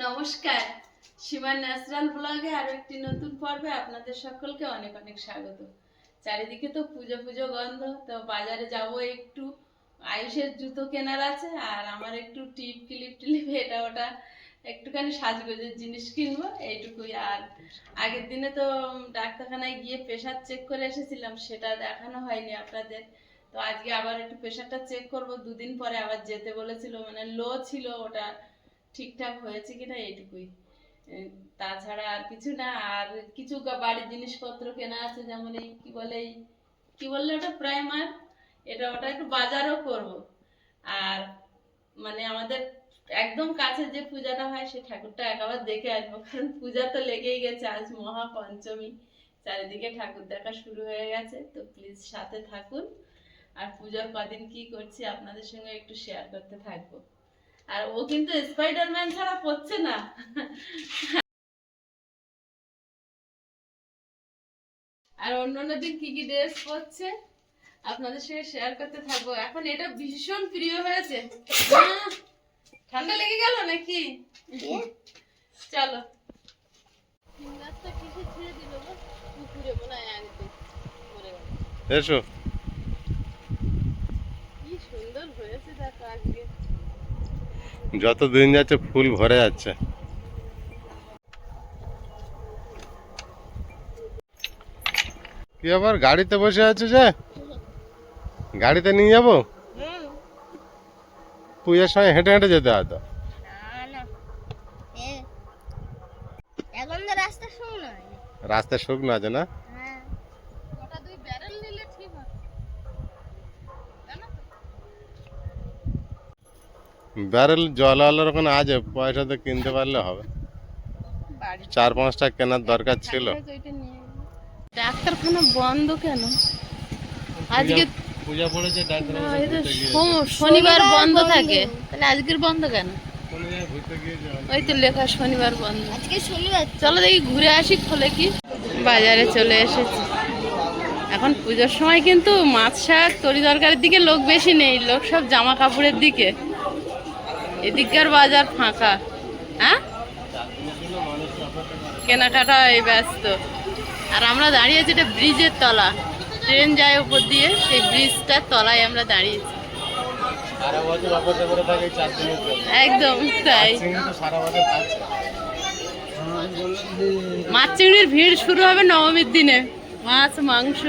নমস্কার। সীমার ন্যাচারাল ব্লগে আরও একটি নতুন পর্বে আপনাদের সকলকে অনেক অনেক স্বাগত। চারিদিকে তো পুজো পুজো গন্ধ, তো বাজারে যাব একটু। আয়ুষের জুতো কেনার আছে, আর আমার একটু টিপ ক্লিপ টিলিপ, এটা ওটা একটুখানি সাজগোজের জিনিস কিনবো, এইটুকুই। আর আগের দিনে তো ডাক্তারখানায় গিয়ে প্রেশার চেক করে এসেছিলাম, সেটা দেখানো হয়নি আপনাদের। তো আজকে আবার একটু প্রেশারটা চেক করব, দুদিন পরে আবার যেতে বলেছিল মানে লো ছিল ওটা। ঠিকঠাক হয়েছে কিনা এইটুকুই এ, তাছাড়া আর কিছু না আর কিছু বাড়ির জিনিসপত্র কেনা আছে যেমন এই কি বলে কি বললে ওটা প্রাইমার? এটা ওটা একটু বাজারও করব। আর মানে আমাদের একদম কাছে যে পূজাটা হয় সেই ঠাকুরটা একবার দেখে আসব। কারণ পূজা তো লেগেই গেছে আজ মহা পঞ্চমী চারিদিকে ঠাকুর দেখা শুরু হয়ে গেছে তো প্লিজ সাথে থাকুন। আর পূজার কদিন কি করছি আপনাদের সঙ্গে একটু শেয়ার করতে থাকব। আর ও কিন্তু স্পাইডারম্যান ছাড়া পড়ছে না। আর অন্য অন্য দিন কি কি ড্রেস পরছে আপনাদের সঙ্গে শেয়ার করতে থাকব। এখন এটা ভীষণ প্রিয় হয়েছে। ঠান্ডা লেগে গেল নাকি? চলো। এসো। কি সুন্দর হয়েছে দেখো যত দিন যাচ্ছে ফুল ভরে যাচ্ছে। কি আবার গাড়িতে বসে আছে যে? গাড়িতে নিয়ে যাব? পূজার সময় হেঁটে হেঁটে যেতে হতো রাস্তা শুকনো আছে না হ্যাঁ ওটা দুই ব্যারেল নিলে ঠিক হবে জানো তো? ব্যারেল জল আলোর ওখানে আছে পয়সা তো কিনতে পারলে হবে। চার পাঁচটা কেনার দরকার ছিল। ডাক্তারখানা বন্ধ কেন? আজকে পূজা পড়েছে শনিবার বন্ধ থাকে। তাহলে আজকের বন্ধ কেন? ওই তো লেখা শনিবার বন্ধ। আজকে শনিবার। চলো দেখি ঘুরে আসি খোলে কি। বাজারে চলে এসেছি। এখন পুজোর সময় কিন্তু মাছ শাক তরি তরকারির দিকে লোক বেশি নেই লোক সব জামা কাপড়ের দিকে। এদিককার বাজার ফাঁকা হ্যাঁ? কেনাকাটা এই ব্যস্ত। আর আমরা দাঁড়িয়ে আছি এটা ব্রিজের তলা। ট্রেন যায় উপর দিয়ে সেই ব্রিজটার তলায় আমরা দাঁড়িয়েছি। একদম তাই। মাছ চিংড়ির ভিড় শুরু হবে নবমীর দিনে। মাছ মাংস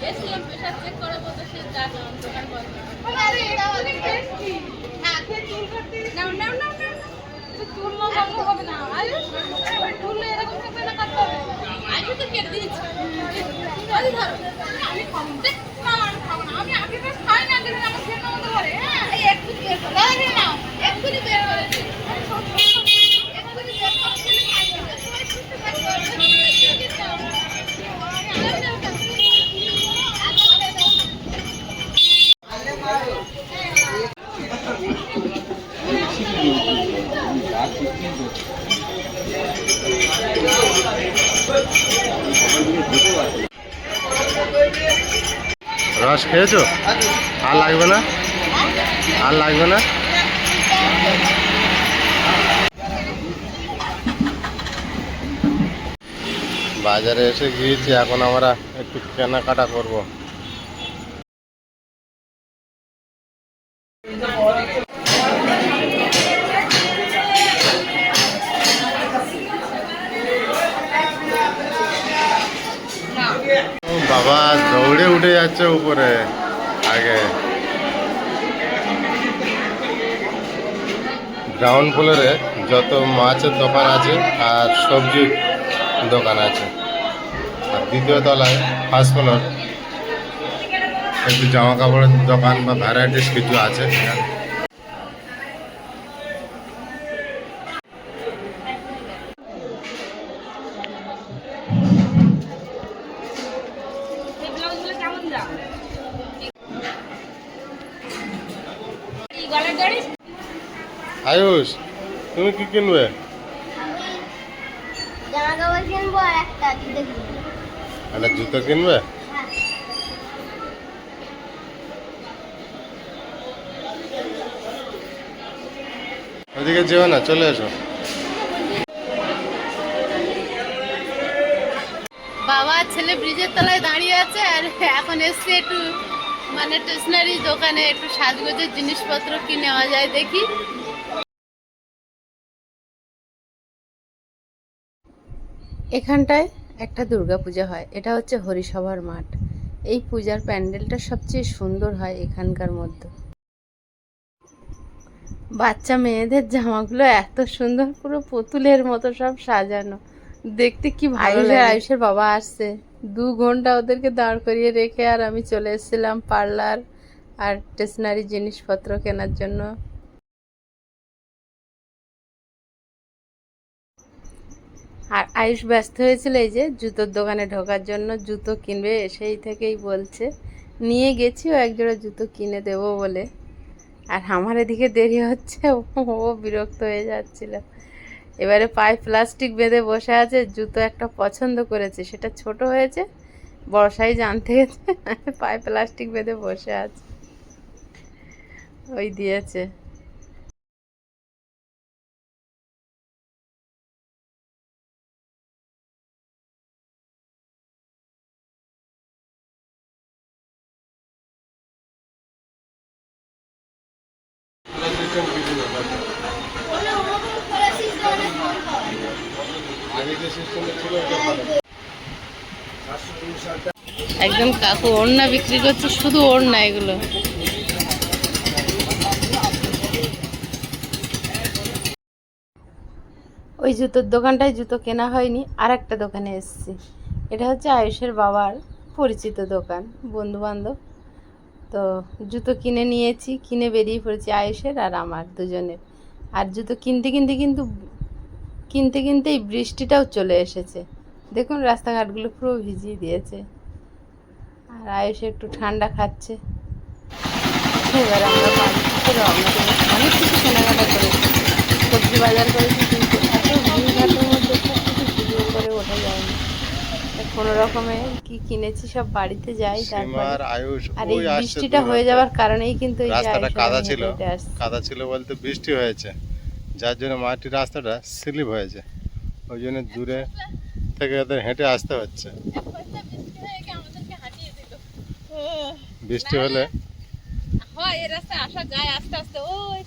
গেছিলাম প্রেশার চেক করে বলতে সে ডাকলাম দোকান বন্ধ নাও নাও নাও নাও তুললো বন্ধ হবে না আয়ুষ তুললে এরকম থাকবে না কাটতে হবে আয়ুষ তো কেটে দিয়েছি ওই ধরো আমি আগে খাই না, আমার খেতে মতো করে, হ্যাঁ? এই এক্ষুনি বের করো। দাদা, নিয়ে নাও। এক্ষুনি বের করে দিই। এক্ষুনি বের করে দিলে খাই যাবে। সবাই খুশি থাকবে। আমি আলাদা খাব। রস খেয়েছো? আর লাগবে না? আর লাগবে না? বাজারে এসে গিয়েছি, এখন আমরা একটু কেনাকাটা করব। বাবা, দৌড়ে উঠে যাচ্ছে উপরে। আগে। গ্রাউন্ড ফ্লোরে যত মাছের দোকান আছে আর সবজির দোকান আছে। আর দ্বিতীয় তলায় ফার্স্ট ফ্লোর একটু জামা কাপড়ের দোকান বা ভ্যারাইটিস কিছু আছে। আয়ুষ তুমি কি কিনবে? একটা জুতো কিনবো। হ্যাঁ ওদিকে যেও না চলে এসো। বাবা ছেলে ব্রিজের তলায় দাঁড়িয়ে আছে আর এখন এসছে একটু মানে স্টেশনারি দোকানে একটু সাজগোজের জিনিসপত্র কি নেওয়া যায় দেখি। এখানটায় একটা দুর্গা পূজা হয়। এটা হচ্ছে হরিসভার মাঠ। এই পূজার প্যান্ডেলটা সবচেয়ে সুন্দর হয় এখানকার মধ্যে। বাচ্চা মেয়েদের জামাগুলো এত সুন্দর পুরো পুতুলের মতো সব সাজানো। দেখতে কি ভালো লাগে। আয়ুষের বাবা আসছে। দু ঘণ্টা ওদেরকে দাঁড় করিয়ে রেখে আর আমি চলে এসেছিলাম পার্লার আর স্টেশনারি জিনিসপত্র কেনার জন্য। আর আয়ুষ ব্যস্ত হয়েছিল এই যে জুতোর দোকানে ঢোকার জন্য, জুতো কিনবে সেই থেকেই বলছে, নিয়ে গেছি, ও একজোড়া জুতো কিনে দেবো বলে। আর আমার এদিকে দেরি হচ্ছে, ও বিরক্ত হয়ে যাচ্ছিল। এবারে পায়ে প্লাস্টিক বেঁধে বসে আছে, জুতো একটা পছন্দ করেছে, সেটা ছোট হয়েছে, বড় সাইজ আনতে গেছে, পায়ে প্লাস্টিক বেঁধে বসে আছে। ওই দিয়েছে। একদম কাকু, ওড়না বিক্রি করছে, শুধু ওড়না এগুলো। ওই জুতোর দোকানটায় জুতো কেনা হয়নি আর একটা দোকানে এসেছি। এটা হচ্ছে আয়ুষের বাবার পরিচিত দোকান বন্ধু বান্ধব তো জুতো কিনে নিয়েছি, কিনে বেরিয়ে পড়েছি আয়ুষের আর আমার দুজনের। আর জুতো কিনতে কিনতে কিন্তু, কিনতে, কিনতেই বৃষ্টিটাও চলে এসেছে। দেখুন রাস্তাঘাটগুলো পুরো ভিজিয়ে দিয়েছে। আর আয়ুষ একটু ঠান্ডা খাচ্ছে। এবার আমরা বাড়ি থেকে রওনা দেবো। অনেক কিছু কেনাকাটা করেছি। সবজি বাজার করেছি কিন্তু এত ভিড়ঘাটের মধ্যে সব কিছু ভিডিও করে ওঠা যায়নি। কোনো রকমে কি কিনেছি সব বাড়িতে যাই তারপর আর আয়ুষ আর এই বৃষ্টিটা হয়ে যাওয়ার কারণেই কিন্তু এই রাস্তাটা কাদা ছিল। কাদা ছিল বলতে বৃষ্টি হয়েছে। যার জন্য মাটির রাস্তাটা স্লিপ হয়েছে। ওই জন্য দূরে থেকে ওদের হেঁটে আসতে হচ্ছে। বৃষ্টি হলে? হয় রাস্তায় আসা যায় আস্তে আস্তে ওই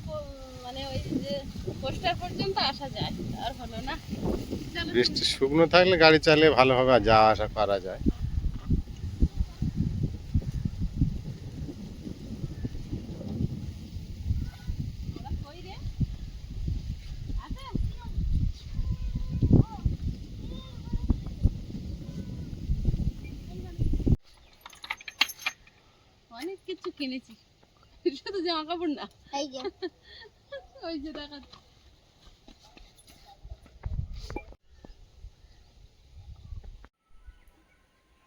মানে ওই যে পোস্টার পর্যন্ত আসা যায় আর হলো না। বৃষ্টি শুকনো থাকলে গাড়ি চালিয়ে ভালোভাবে যাওয়া আসা করা যায় ওরা কই রে? আছে? অনেক কিছু কিনেছি শুধু জামা কাপড় না। এই যে। ওই যে দেখা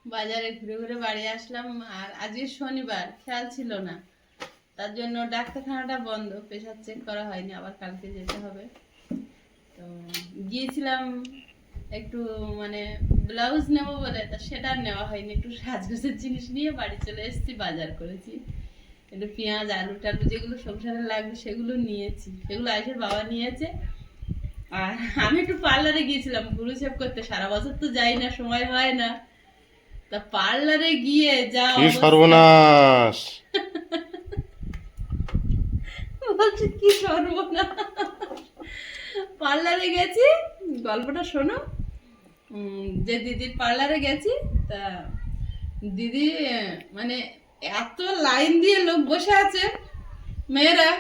বাজারে ঘুরে ঘুরে বাড়ি আসলাম আর আজকে শনিবার খেয়াল ছিল না। তার জন্য ডাক্তারখানাটা বন্ধ প্রেশার চেক করা হয়নি আবার কালকে যেতে হবে। তো গিয়েছিলাম একটু মানে ব্লাউজ নেব বলে তা সেটা নেওয়া হয়নি। একটু সাজগোজের জিনিস নিয়ে বাড়ি চলে এসেছি বাজার করেছি। একটু পেঁয়াজ আলু টালু যেগুলো সংসারে লাগবে সেগুলো নিয়েছি। সেগুলো আইসের বাবা নিয়েছে। আর আমি একটু পার্লারে গিয়েছিলাম গুরু সেভ করতে। সারা বছর তো যাই না সময় হয় না। তা পার্লারে গিয়ে যা সর্বনাশ। বলছে কি সর্বনাশ। পার্লারে গেছি। গল্পটা শোনো। যে দিদির পার্লারে গেছি তা দিদি মানে এত লাইন দিয়ে লোক বসে আছে। মেয়েরা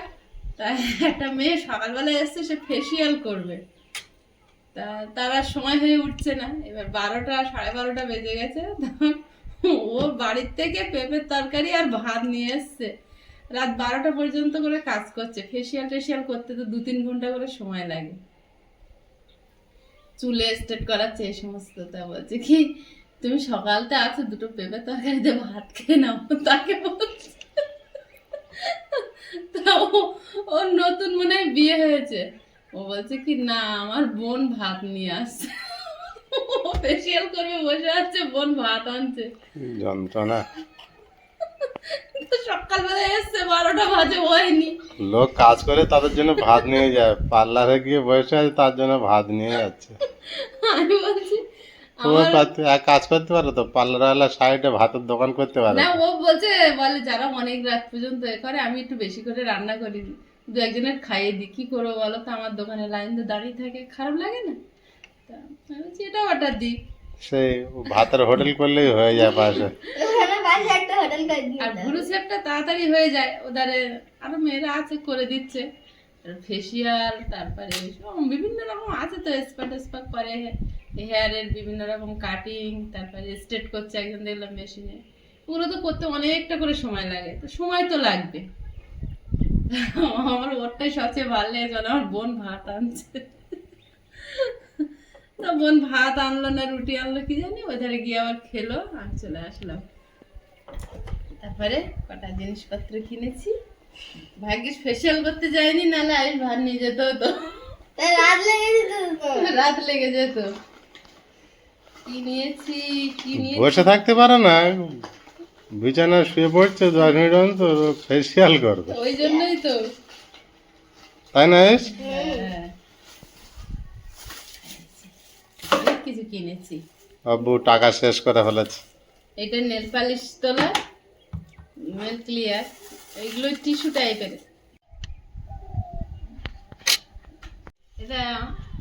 তা একটা মেয়ে সকালবেলা এসছে, সে ফেসিয়াল করবে। তা তারা সময় হয়ে উঠছে না। এবার বারোটা, সাড়ে বারোটা বেজে গেছে। ও বাড়ির থেকে পেঁপের তরকারি আর ভাত নিয়ে এসছে। রাত বারোটা পর্যন্ত করে কাজ করছে। ফেসিয়াল টেসিয়াল করতে তো দু তিন ঘণ্টা করে সময় লাগে। চুলে স্ট্রেট করাচ্ছে, এই সমস্ত তা বলছে। কি তুমি সকালতে আছো দুটো পেঁপে তরকারিতে ভাত খেয়ে নাও তাকে বলছে। তা ও- ওর নতুন মনে হয় বিয়ে হয়েছে। ও বলছে কি না আমার বোন ভাত নিয়ে আসছে। ও ফেসিয়াল করবে বসে আছে বোন ভাত আনছে। যন্ত্রণা। সকালবেলা এসছে বারোটা বাজে হয়নি। লোক কাজ করে তাদের জন্য ভাত নিয়ে যায়। পার্লারে গিয়ে বসে আছে তার জন্য ভাত নিয়ে যাচ্ছে। আমি বলছি তোমার পারতে- এক কাজ করতে পারো তো পার্লারওয়ালা সাইডে ভাতের দোকান করতে পারো। না ও বলছে বলে যারা অনেক রাত পর্যন্ত এ করে আমি একটু বেশি করে রান্না করি। দু একজনের খাইয়ে দিই কি করব বলো তো? আমার দোকানে লাইন তো দাঁড়িয়ে থাকে খারাপ লাগে না? আমি বলছি এটা অর্ডার দিই। সেই ভাতের হোটেল করলেই হয়ে যায় পাশে। ওখানে পাশে একটা হোটেল করে দিই আর শেপটা তাড়াতাড়ি হয়ে যায় ওদারে আরও মেয়েরা আছে করে দিচ্ছে। ফেসিয়াল তারপরে সব বিভিন্ন রকম আছে তো স্পা টেস্পা করে। হেয়ারের বিভিন্ন রকম কাটিং তারপরে স্ট্রেট করছে একজন দেখলাম মেশিনে ওগুলো তো করতে অনেকটা করে সময় লাগে তো সময় তো লাগবে। আমার ওরটাই সবচেয়ে ভালো লেগেছে মানে আমার বোন ভাত আনছে। তা বোন ভাত আনলো না রুটি আনলো কি জানি ওধারে গিয়ে আবার খেলো আর চলে আসলাম। তারপরে কটা জিনিসপত্র কিনেছি। ভাগ্যিস ফেসিয়াল করতে যায়নি নাহলে আয়ুষ ভাত নিয়ে যেত তো। রাত লেগে যেত রাত লেগে যেত। বসে থাকতে পারে না। বিছানা শুয়ে পড়ছে মিনিট অন্তর ফেসিয়াল করবে। ওই জন্যই তো। তাই না এস কিছু কিনেছি। আব্বু টাকা শেষ করে ফেলেছে। এটা নেল পালিশ তোলা নেল ক্লিয়ার এগুলো টিস্যু টাইপের। এটা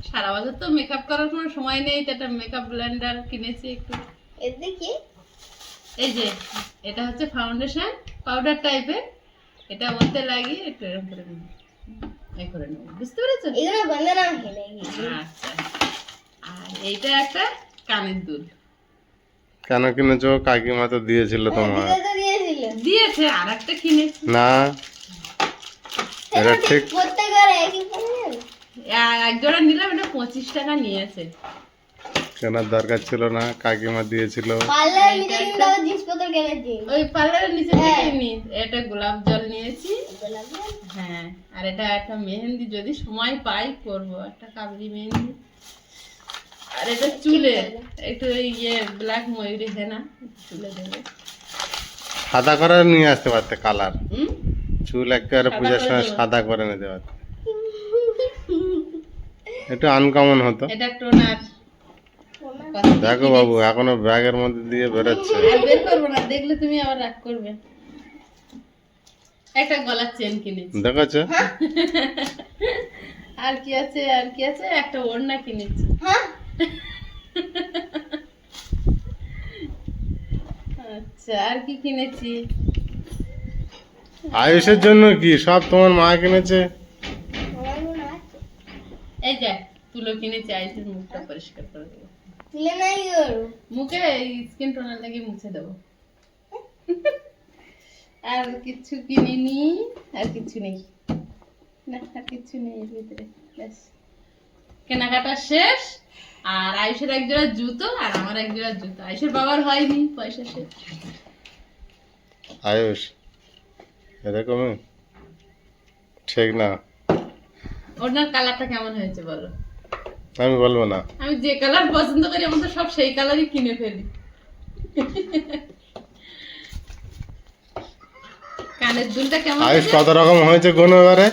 সারা বছর তো মেকআপ করার কোনো সময় নেই তো একটা মেকআপ ব্লেন্ডার কিনেছি একটু। এর দেখি। এই যে এটা হচ্ছে ফাউন্ডেশন পাউডার টাইপের এটা মধ্যে লাগিয়ে একটু এরকম করে নেব। এই করে নেব। বুঝতে পেরেছ এগুলো বন্ধ না খেলে আচ্ছা। আর এইটা একটা কানের দুল। কেন কিনেছো? কাকিমা তো দিয়েছিল তোমার দিয়েছে আর একটা কিনেছি। না। এটা ঠিক প্রত্যেকের একই এক জোড়া নিলাম এটা পঁচিশ টাকা নিয়েছে। কেনার দরকার ছিল না কাকিমা দিয়েছিল। ওই পার্লারের নিচে নি এটা গোলাপ জল নিয়েছি। হ্যাঁ আর এটা একটা মেহেন্দি যদি সময় পাই করব একটা কাবলি মেহেন্দি। আর এটা চুলে একটু ইয়ে ব্ল্যাক ময়ূরি হেনা চুলে দেবে। সাদা করে নিয়ে আসতে পারতে কালার হুম? চুল একেবারে পূজার সময় সাদা করে নিতে পারতে। একটু আনকমন হতো। এটা টোনার। দেখো বাবু এখনও ব্যাগের মধ্যে দিয়ে বেরোচ্ছে। বের করব না দেখলে তুমি আবার রাগ করবে। একটা গলার চেন কিনেছি। দেখেছ আর কি আছে আর কি আছে? একটা ওড়না কিনেছি। হ্যাঁ? আচ্ছা আর কি কিনেছি? আয়ুষের জন্য কি? সব তোমার মা কিনেছে? এই যে তুলো কিনেছি আইসের মুখটা পরিষ্কার করে দেবো। তুলে নাই মুখে স্কিন টোনার লাগে মুছে দেবো। আর কিছু কিনিনি আর কিছু নেই। না আর কিছু নেই ভিতরে ব্যাস। কেনাকাটা শেষ আর আয়ুষের এক জোড়া জুতো আর আমার এক জোড়া জুতো। আয়ুষের বাবার হয়নি পয়সা শেষ। আয়ুষ এরকমই? ঠিক না। ওনার কালারটা কেমন হয়েছে বলো? আমি বলব না। আমি যে কালার পছন্দ করি আমার তো সব সেই কালারই কিনে ফেলি। কানের দুলটা কেমন হয়েছে? কত রকম হয়েছে কোন এবারে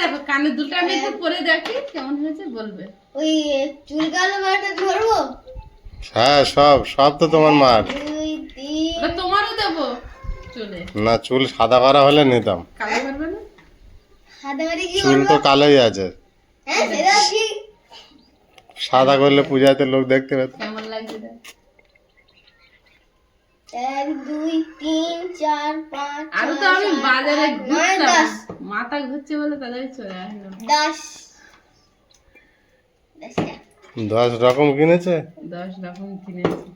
দেখো কানের দুলটা আমি একটু পরে দেখি কেমন হয়েছে বলবে। ওই চুল কালো বাটা ধরবো? হ্যাঁ সব সব তো তোমার মার তোমারও দেবো চলে। না চুল সাদা করা হলে নিতাম। কালো পারবে না হাতে বাড়ি কি চুল তো কালোই আছে। হ্যাঁ সাদা করলে পূজাতে লোক দেখতে পেত। কেমন লাগছে এক দুই তিন চার পাঁচ আরও তো আমি বাজারে ঘুরতাম। মাথা ঘুরছে বলে তাদের চলে আসলাম দশ। দশ রকম কিনেছে? দশ রকম কিনেছি।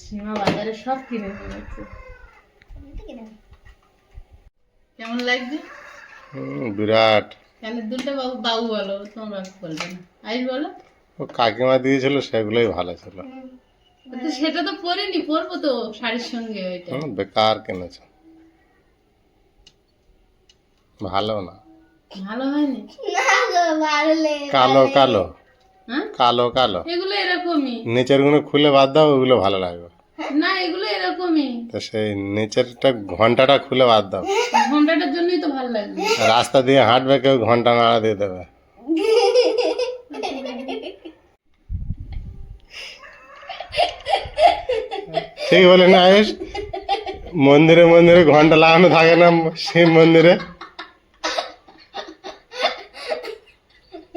সীমা বাজারে সব কিনে ফেলেছে। কেমন লাগছে? বিরাট। কানের দুলটা বাবু বাবু বলো তোমার বাবু বলবে না। আইস বলো। ও কাকিমা দিয়েছিল সেগুলোই ভালো ছিল। সেটা তো পরিনি পরবো তো শাড়ির সঙ্গে ওইটা। বেকার কিনেছ। ভালো না। ভালো হয়নি? কালো কালো। হ্যাঁ? কালো কালো। এগুলো এরকমই। নিচেরগুলো খুলে বাদ দাও ওগুলো ভালো লাগবে। না এগুলো এরকমই। তো সেই নিচেরটা ঘন্টাটা খুলে বাদ দাও। ঘন্টাটার জন্যই তো ভালো লাগবে রাস্তা দিয়ে হাঁটবে কেউ ঘণ্টা নাড়া দিয়ে দেবে। ঠিক বলে না আয়ুষ? মন্দিরে মন্দিরে ঘণ্টা লাগানো থাকে না শিব মন্দিরে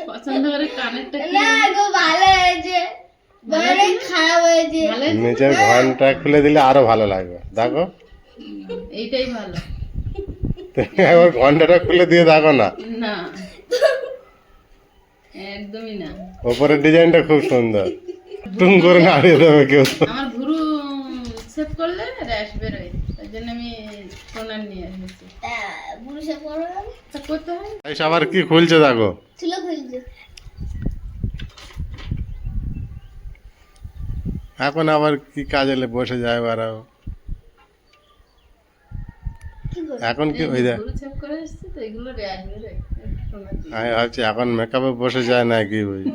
পছন্দ করে কানেরটা কি না গো ভালো হয়েছে অনেক খারাপ হয়েছে ভালো হয়েছে? নিচের ঘণ্টা খুলে দিলে আরও ভালো লাগবে। দেখো। এইটাই ভালো। তুমি একবার ঘন্টাটা খুলে দিয়ে দেখো না। না। একদমই না। ওপরের ডিজাইনটা খুব সুন্দর। টুম করে নাড়িয়ে দেবে কেউ। আমার ভুরু সেভ করলে র্যাশ বেরোয় তাই জন্য আমি টোনার নিয়ে এসেছি তা পুরুষে পড়বে করতে হয়। আবার কি খুলছে দেখো। ছিল খুলছে। এখন আবার কি কাজে বসে যায় বাড়াও এখন কি ওই। আমি ভাবছি এখন মেকআপে বসে যায় না কি বুঝি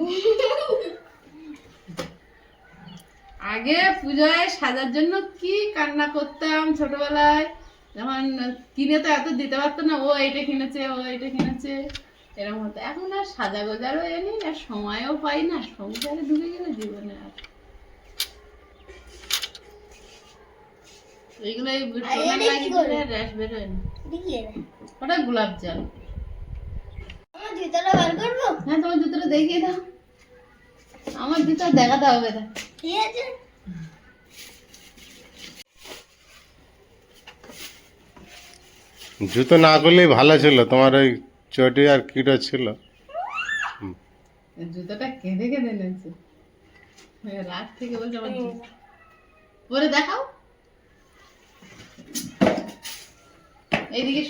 আগে পূজায় সাজার জন্য কি কান্না করতাম ছোটবেলায় যখন কিনে তো এত দিতে পারতো না ও এইটা কিনেছে ও এইটা কিনেছে এরকম হতো। এখন আর সাজা গোজারও এ নেই আর সময়ও পাই না সংসারে ঢুকে গেলে জীবনে আর এইগুলো এই টোনার এটা কি লাগিয়ে করবে? দিলে র্যাশ বেরোয় না। ওটা গোলাপ জল। আমার জুতোটা বার করব? হ্যাঁ তোমার জুতোটা দেখিয়ে দাও। আমার জুতো দেখাতে হবে না ঠিক আছে? জুতো না করলেই ভালো ছিল তোমার ওই চটি আর কিটো ছিল। জুতোটা কেঁদে কেঁদে নেছে হ্যাঁ, রাত থেকে বলছে আমার পরে দেখাও। এইদিকে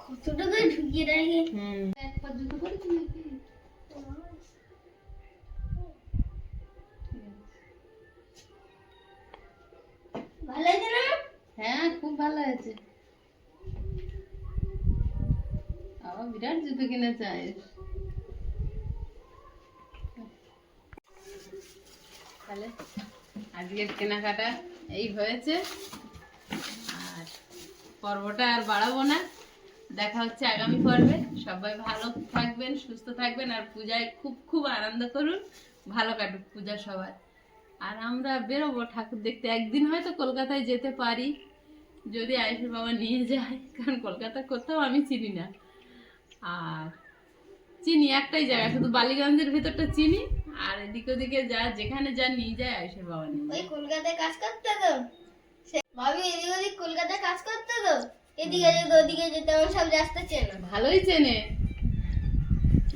কতটা ঢুকিয়ে রাখে হুম। ভালো আছে না? হ্যাঁ খুব ভালো হয়েছে। আবার বিরাট জুতো কিনে চাই তাহলে আজকের কেনাকাটা এই হয়েছে। আর পর্বটা আর বাড়াবো না। দেখা হচ্ছে আগামী পর্বে। সবাই ভালো থাকবেন, সুস্থ থাকবেন, আর পূজায় খুব খুব আনন্দ করুন। ভালো কাটুক পূজা সবার। আর আমরা বেরোবো ঠাকুর দেখতে। একদিন হয়তো কলকাতায় যেতে পারি, যদি আয়ুষের বাবা নিয়ে যায়। কারণ কলকাতা কোথাও আমি চিনি না। আর চিনি একটাই জায়গা, শুধু বালিগঞ্জের ভেতরটা চিনি। আর এদিক ওদিকে যা যেখানে যা নিয়ে যায় আয়ুষের বাবা নিয়ে ওই কলকাতায় কাজ করতে তো। ভাবি এদিক ওদিক কলকাতায় কাজ করতে তো? এদিকে যেতে ওদিকে যেতে আমার সব রাস্তা চেনা। ভালোই চেনে।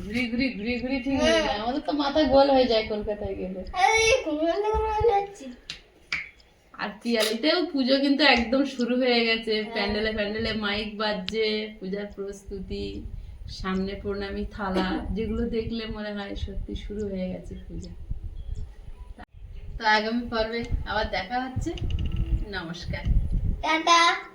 ঘুরি ঘুরি ঘুরি ঘুরি ঠিক হয়ে যায় আমাদের তো মাথা গোল হয়ে যায় কলকাতায় গেলে। আরে পিয়ালিতেও পুজো কিন্তু একদম শুরু হয়ে গেছে। প্যান্ডেলে প্যান্ডেলে মাইক বাজছে পূজার প্রস্তুতি। সামনে প্রণামী থালা, যেগুলো দেখলে মনে হয় সত্যি শুরু হয়ে গেছে পূজা। তো আগামী পর্বে আবার দেখা হচ্ছে। নমস্কার। টাটা।